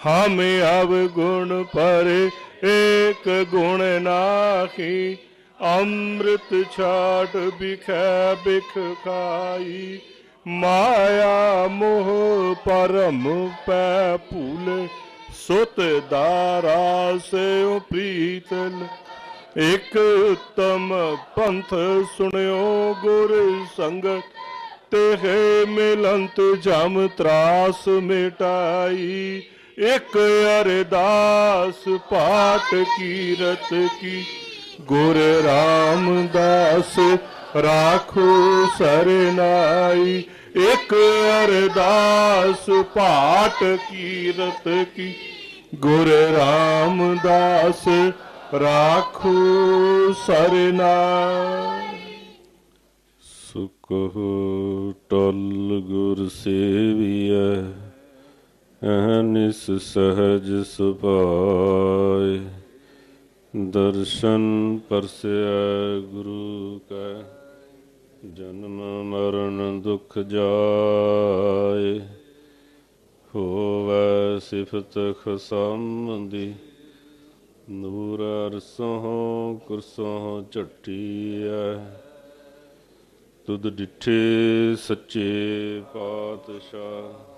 हम अब गुण पर एक गुण नाखी, अमृत छाट बिख बिख खाई। माया मोह परम पैपुल सुत दारा से प्रीतल। एक उत्तम पंथ सुनियो गुर संगत तेहे मिलंत जम त्रास मिटाई। ਇਕ ਅਰਦਾਸ ਪਾਟ ਕੀਰਤ ਕੀ। ਗੁਰ ਰਾਮਦਾਸ ਰਾਖੋ ਸਰਨਾਈ। ਇਕ ਅਰਦਾਸ ਪਾਠ ਕੀਰਤ ਕੀ। ਗੁਰ ਰਾਮਦਾਸ ਰਾਖੋ ਸਰਨਾ ਸੁਖ ਟਲ ਗੁਰ ਸੇਵੀਐ। ਅਹਨਿਸ ਸਹਜ ਸੁਭਾਏ। ਦਰਸ਼ਨ ਪਰਸਿਆ ਗੁਰੂ ਕੈ, ਜਨਮ ਮਰਨ ਦੁਖ ਜਾਏ। ਹੋਵੈ ਸਿਫਤ ਖਸਮੰਦੀ ਨੂਰ ਅਰਸੋਂ ਕੁਰਸੋਂ ਝਟੀਐ। ਤੁਧ ਡਿਠੇ ਸੱਚੇ ਪਾਤਸ਼ਾਹ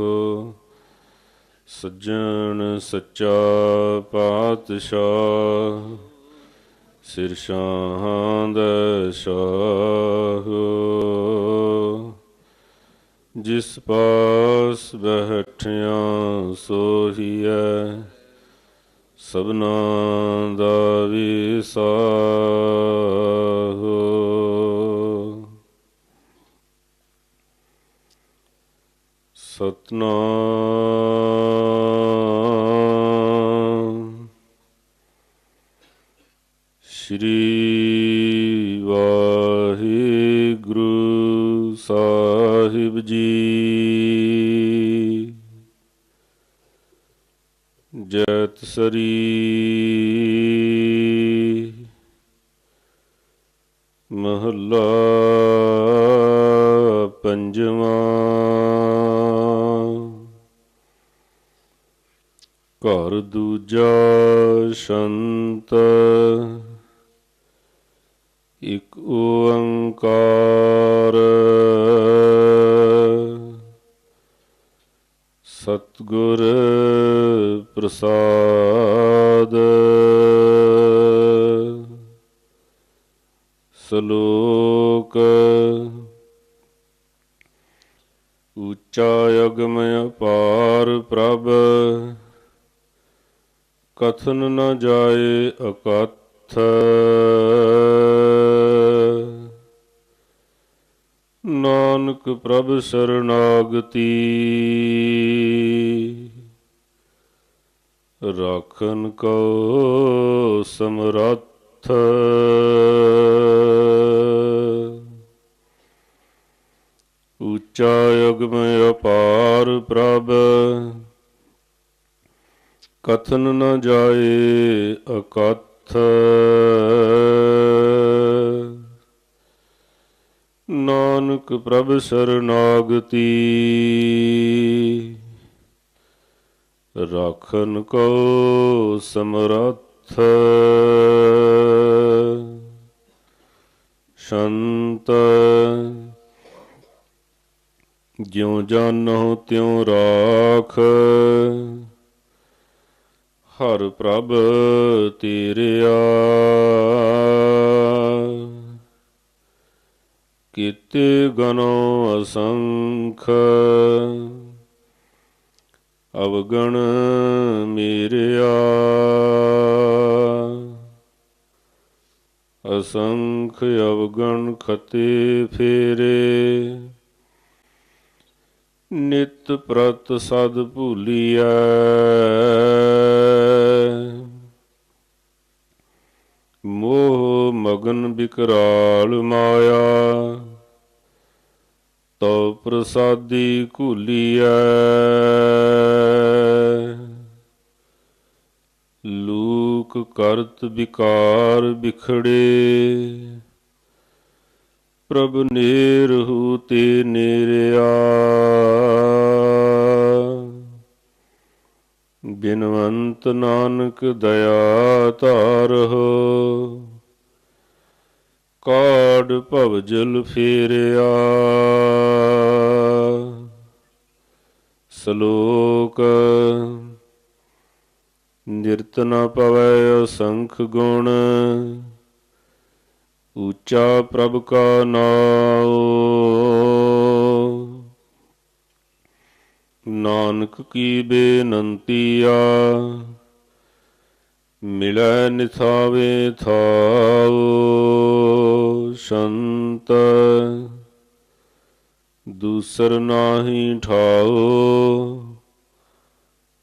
ਸੱਜਣ ਸੱਚਾ ਪਾਤਸ਼ਾਹ, ਸਿਰ ਸ਼ਾਹਾਂ ਦਾ ਸ਼ਾਹੋ। ਜਿਸ ਪਾਸ ਬੈਠਿਆ ਸੋਹੀਐ, ਸਭਨਾ ਦਾ ਵਿਸਾਹੋ। ਸਤਨਾਮ ਸਾਹਿਬ ਜੀ। ਜੈਤ ਸਰੀ। ਮਹੱਲਾ ਪੰਜਵਾਂ। ਘਰ ਦੂਜਾ ਸ਼ੰਤ। ਇਕ ਓੰਕਾਰ। ਗੁਰ ਪ੍ਰਸਾਦ। ਸ਼ਲੋਕ ਉੱਚਾ ਅਗਮ ਅਪਾਰ ਪ੍ਰਭ ਕਥਨ ਨ ਜਾਏ ਅਕਥ। ਨਾਨਕ ਪ੍ਰਭ ਸਰਨਾਗਤੀ। ਰਾਖਨ ਕੋ ਸਮਰੱਥ। ਉੱਚਾ ਅਗਮ ਅਪਾਰ ਪ੍ਰਭ। ਕਥਨ ਨ ਜਾਏ ਅਕਥ। ਨਾਨਕ ਪ੍ਰਭ ਸਰਨਾਗਤੀ। ਰਾਖਨ ਕੋ ਸਮਰੱਥ। ਸ਼ੰਤ ਜਿਉ ਜਾਨੋ ਤਿਉ ਰਾਖ। ਹਰ ਪ੍ਰਭ ਤੇਰਿਆ ਗਨੋ ਅਸੰਖ। ਅਵਗਣ ਮੇਰਿਆ। ਅਸੰਖ ਅਵਗਣ ਖਤੇ ਫੇਰੇ। ਨਿਤ ਪ੍ਰਤ ਸਦ ਭੂਲੀਐ। ਮੋਹ ਮਗਨ ਬਿਕਰਾਲ ਮਾਇਆ। ਤੋ ਪ੍ਰਸਾਦੀ ਘੁਲੀਐ। ਲੂਕ ਕਰਤ ਵਿਕਾਰ ਬਿਖੜੇ। ਪ੍ਰਭ ਨੇਰਹੂ ਤੇ ਨੇਰਿਆ। ਬਿਨਵੰਤ ਨਾਨਕ ਦਇਆ ਧਾਰਹੁ। ਕਾੜ ਭਵਜਲ ਫੇਰਿਆ। ਸ਼ਲੋਕ। ਨਿਰਤ ਨ ਪਵੈ ਅਸੰਖ ਗੁਣ ਉੱਚਾ ਪ੍ਰਭ ਕਾ ਨਾਉ। ਨਾਨਕ ਕੀ ਬੇਨੰਤੀਆ ਮਿਲੈ ਨਿਥਾਵੇ ਥਾਉ। ਸੰਤ ਦੂਸਰ ਨਾਹੀ ਠਾਉ,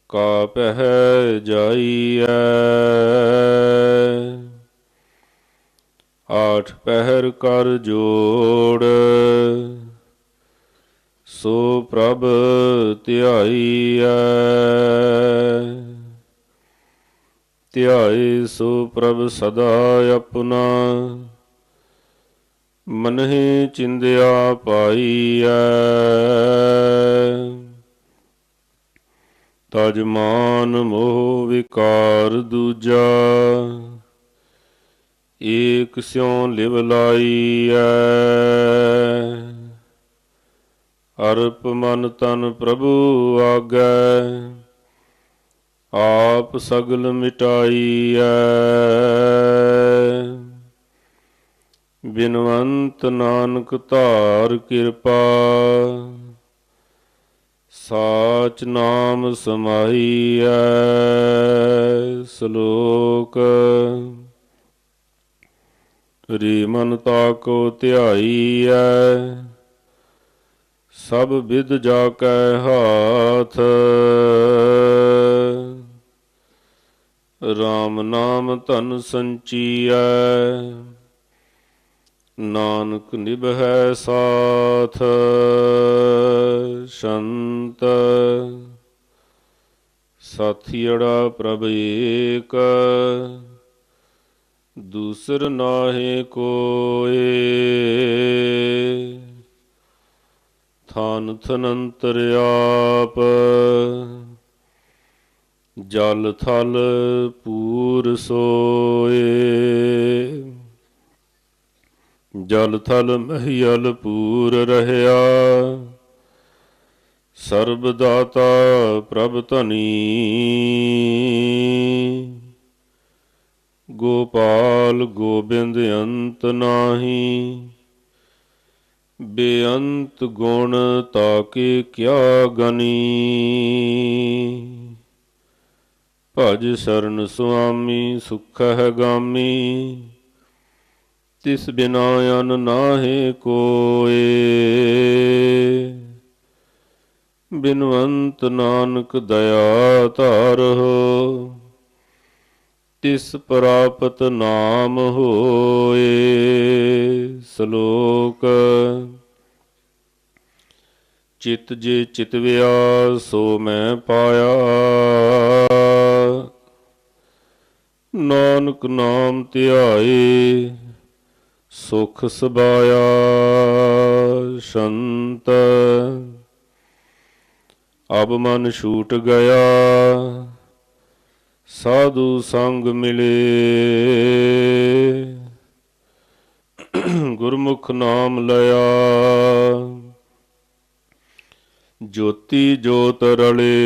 ਕਾ ਪਹਿ ਜਾਈਐ। ਆਠ ਪਹਿਰ ਕਰ ਜੋੜ, ਸੋ ਪ੍ਰਭ ਧਿਆਈਐ। ਧਿਆਏ ਸੋ ਪ੍ਰਭ ਸਦਾ ਆਪਣਾ ਮਨਹਿ ਚਿੰਦਿਆ ਪਾਈਐ। ਤਜ ਮਾਨ ਮੋਹ ਵਿਕਾਰ ਦੂਜਾ, ਏਕ ਸਿਉ ਲਿਵ ਲਾਈਐ। ਅਰਪ ਮਨ ਤਨ ਪ੍ਰਭੂ ਆਗੈ, ਆਪ ਸਗਲ ਮਿਟਾਈਐ। ਬਿਨਵੰਤ ਨਾਨਕ ਧਾਰ ਕਿਰਪਾ। ਸਾਚ ਨਾਮ ਸਮਾਈਐ ਸ਼ਲੋਕ। ਰੀ ਮਨ ਤਾਕੋ ਧਿਆਈਐ। ਸਭ ਵਿਦ ਜਾ ਕੈ ਹਾਥ। RAM ਨਾਮ ਧਨ ਸੰਚੀਐ। ਨਾਨਕ ਨਿਭੈ ਸਾਥ ਸੰਤ। ਸਾਥੀੜਾ ਪ੍ਰਭ ਏਕ, ਦੂਸਰ ਨਾਹੀ ਕੋਏ। ਥਾਨ ਥਨੰਤਰ ਆਪ, ਜਲ ਥਲ ਪੂਰ ਸੋਏ। ਜਲ ਥਲ ਮਹੀਲ ਪੂਰ ਰਹਿਆ। ਸਰਬ ਦਾਤਾ ਪ੍ਰਭ ਧਨੀ। ਗੋਪਾਲ ਗੋਬਿੰਦ ਅੰਤ ਨਾਹੀ। ਬੇਅੰਤ ਗੁਣ ਤਾਕੇ ਕਿਆ ਗਨੀ। ਭਜ ਸਰਨ ਸੁਆਮੀ ਸੁਖ ਹੈ ਗਾਮੀ। ਤਿਸ ਬਿਨਾ ਅਨ ਨਾਹੀ ਕੋਏ। ਬਿਨਵੰਤ ਨਾਨਕ ਦਇਆ ਧਾਰਹੁ ਤਿਸ ਪ੍ਰਾਪਤ ਨਾਮ ਹੋਏ। ਸ਼ਲੋਕ, ਚਿਤ ਜੇ ਚਿਤਵਿਆ ਸੋ ਮੈਂ ਪਾਇਆ। ਨਾਨਕ ਨਾਮ ਧਿਆਏ ਸੁਖ ਸਬਾਇਆ ਸੰਤ। ਅਬ ਮਨ ਛੂਟ ਗਿਆ, ਸਾਧੂ ਸੰਗ ਮਿਲੇ। ਗੁਰਮੁਖ ਨਾਮ ਲਿਆ, ਜੋਤੀ ਜੋਤ ਰਲੇ।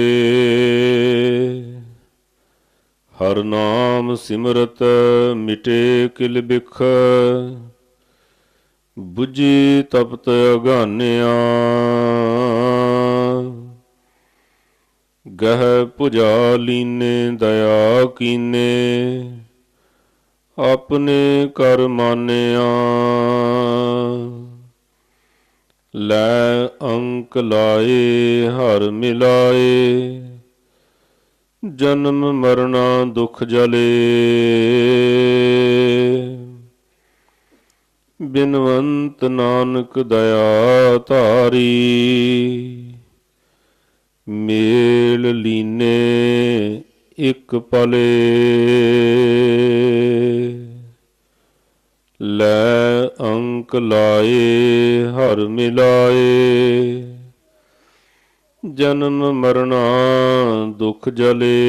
ਹਰ ਨਾਮ ਸਿਮਰਤ ਮਿਟੇ ਕਿਲ ਬਿਖ। ਬੁਝੀ ਤਪਤ ਅਗਾਨਿਆ। ਗਹਿ ਪੁਜਾ ਲੀਨੇ ਦਇਆ ਕੀਨੇ। ਆਪਣੇ ਕਰ ਮਾਨਿਆ। ਲੈ ਅੰਕ ਲਾਏ, ਹਰ ਮਿਲਾਏ। ਜਨਮ ਮਰਨਾ ਦੁਖ ਜਲੇ। ਬਿਨਵੰਤ ਨਾਨਕ ਦਇਆ ਧਾਰੀ। ਮੇਲ ਲੀਨੇ ਇਕ ਪਲੇ। ਲੈ ਅੰਕ ਲਾਏ, ਹਰ ਮਿਲਾਏ। ਜਨਮ ਮਰਨਾ ਦੁਖ ਜਲੇ।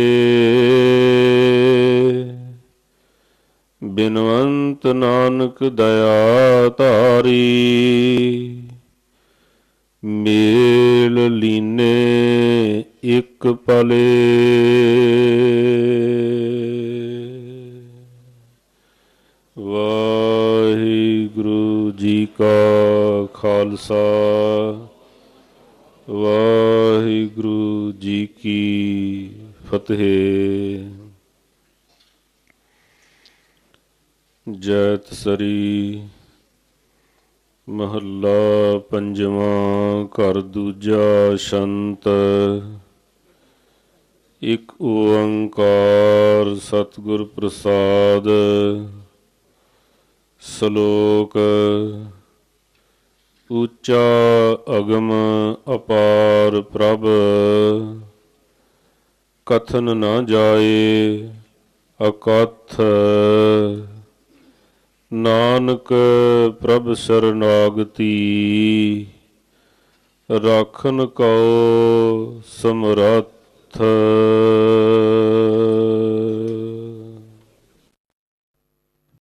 ਬਿਨਵੰਤ ਨਾਨਕ ਦਇਆ ਧਾਰੀ। ਮੇਲ ਲੀਨੇ ਇੱਕ ਪਲੇ। ਵਾਹਿਗੁਰੂ ਜੀ ਕਾ ਖਾਲਸਾ। ਵਾਹਿਗੁਰੂ ਜੀ ਕੀ ਫਤਿਹ। ਜੈਤ ਸਰੀ ਮਹੱਲਾ ਪੰਜਵਾਂ, ਘਰ ਦੂਜਾ ਸ਼ੰਤ। ਇਕ ਓੰਕਾਰ ਸਤਿਗੁਰ ਪ੍ਰਸਾਦ। ਸ਼ਲੋਕ, ਉੱਚਾ ਅਗਮ ਅਪਾਰ ਪ੍ਰਭ। ਕਥਨ ਨਾ ਜਾਏ ਅਕਥ। ਨਾਨਕ ਪ੍ਰਭ ਸਰਨਾਗਤੀ ਰਾਖਨ ਕਉ ਸਮਰੱਥ।